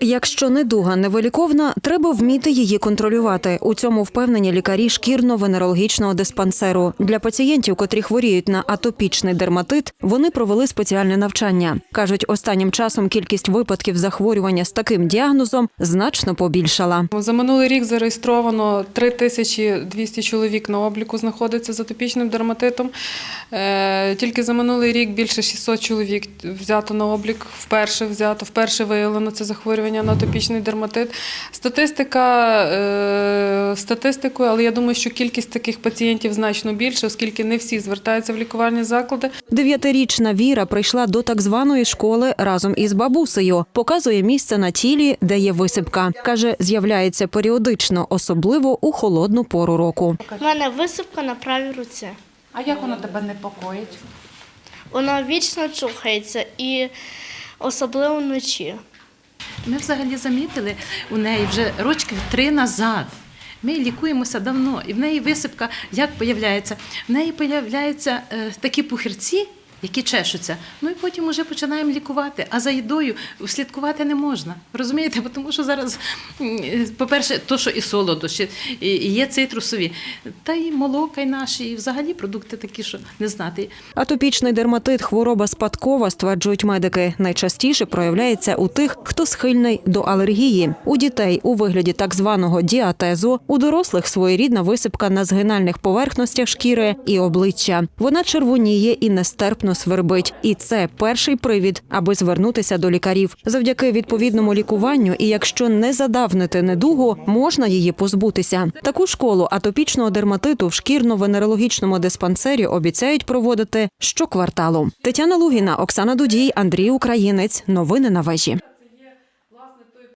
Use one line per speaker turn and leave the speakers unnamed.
Якщо недуга невиліковна, треба вміти її контролювати. У цьому впевнені лікарі шкірно-венерологічного диспансеру. Для пацієнтів, котрі хворіють на атопічний дерматит, вони провели спеціальне навчання. кажуть, останнім часом кількість випадків захворювання з таким діагнозом значно побільшала.
За минулий рік зареєстровано 3200 чоловік на обліку знаходиться з атопічним дерматитом. Е, Тільки за минулий рік більше 600 чоловік взято на облік, вперше взято, вперше виявлено це захворювання на атопічний дерматит. Статистика е, статистикою, але я думаю, що кількість таких пацієнтів значно більше, оскільки не всі звертаються в лікувальні заклади.
Дев'ятирічна Віра прийшла до так званої школи разом із бабусею. Показує місце на тілі, де є висипка. каже, з'являється періодично, особливо у холодну пору року.
У мене висипка на правій руці.
А як воно тебе непокоїть?
Вона вічно чухається і особливо вночі.
Ми взагалі замітили у неї вже рочки три назад. Ми лікуємося давно, і в неї висипка як появляється? В неї появляються е, такі пухирці, які чешуться. Ну і потім вже починаємо лікувати. А за їдою слідкувати не можна. Розумієте? Тому що зараз, по-перше, то, що і солодощі, і і є цитрусові, та й молока й наші, і взагалі продукти такі, що не знати.
Атопічний дерматит хвороба спадкова, стверджують медики. Найчастіше проявляється у тих, хто схильний до алергії. У дітей у вигляді так званого діатезу, у дорослих своєрідна висипка на згинальних поверхностях шкіри і обличчя. Вона червоніє і нестерпно свербить. І це перший привід, аби звернутися до лікарів. Завдяки відповідному лікуванню, і якщо не задавнити недугу, можна її позбутися. Таку школу атопічного дерматиту в шкірно-венерологічному диспансері обіцяють проводити щокварталу. Тетяна Лугіна, Оксана Дудій, Андрій Українець. Новини на вежі.